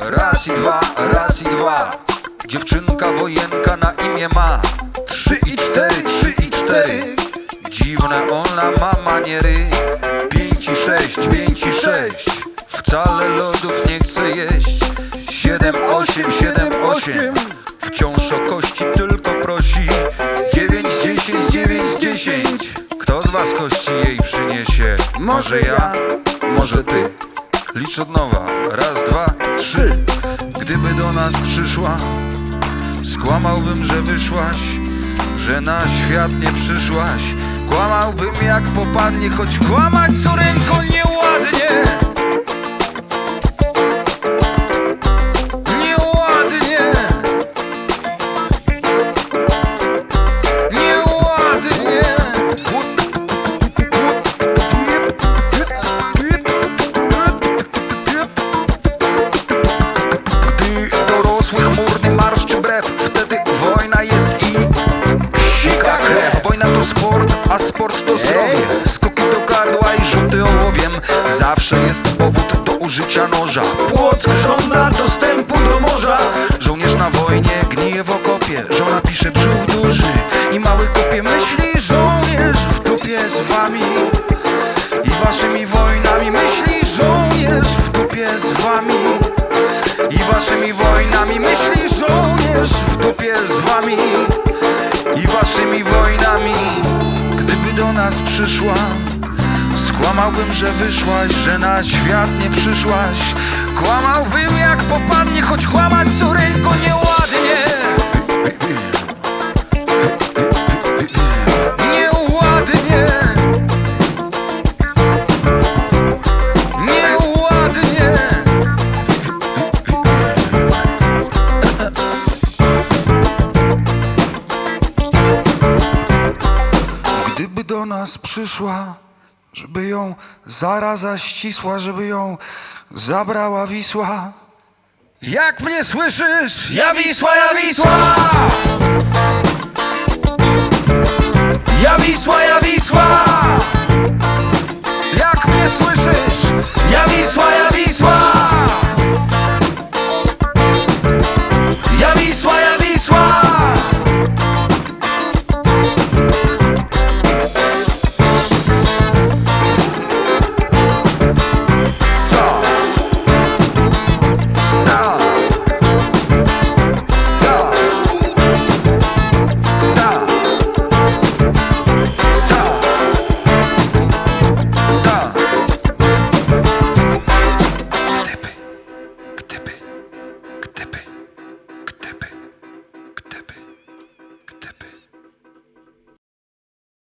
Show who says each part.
Speaker 1: Raz i dwa, raz i dwa. Dziewczynka wojenka na imię ma. Trzy i cztery, trzy i cztery Dziwne ona ma maniery Pięć i sześć, pięć i sześć. Wcale lodów nie chce jeść. Siedem, osiem, siedem, osiem. Wciąż o kości tylko prosi. Dziewięć, dziesięć, dziewięć, dziesięć. Kto z was kości jej przyniesie? Może ja, może ty. Licz od nowa, raz, dwa, trzy. Gdyby do nas przyszła Skłamałbym, że wyszłaś Że na świat nie przyszłaś. Kłamałbym jak popadnie Choć kłamać córynko nieładnie Nieładnie to sport, a sport to zdrowie. Skoki do gardła i rzuty ołowiem. Zawsze jest powód do użycia noża. Płock żąda dostępu do morza. Żołnierz na wojnie gnije w okopie. Żona pisze brzuch duży i mały kopie. Myśli żołnierz w dupie z wami i waszymi wojnami. Myśli żołnierz w dupie z wami i waszymi wojnami. Myśli żołnierz w dupie z wami i waszymi wojnami do nas przyszła. Skłamałbym, że wyszłaś, że na świat nie przyszłaś. Kłamałbym jak popadnie, choć kłamać nieładnie Gdyby do nas przyszła Żeby ją zaraza ścisła Żeby ją zabrała Wisła Jak mnie słyszysz? Ja Wisła, ja Wisła!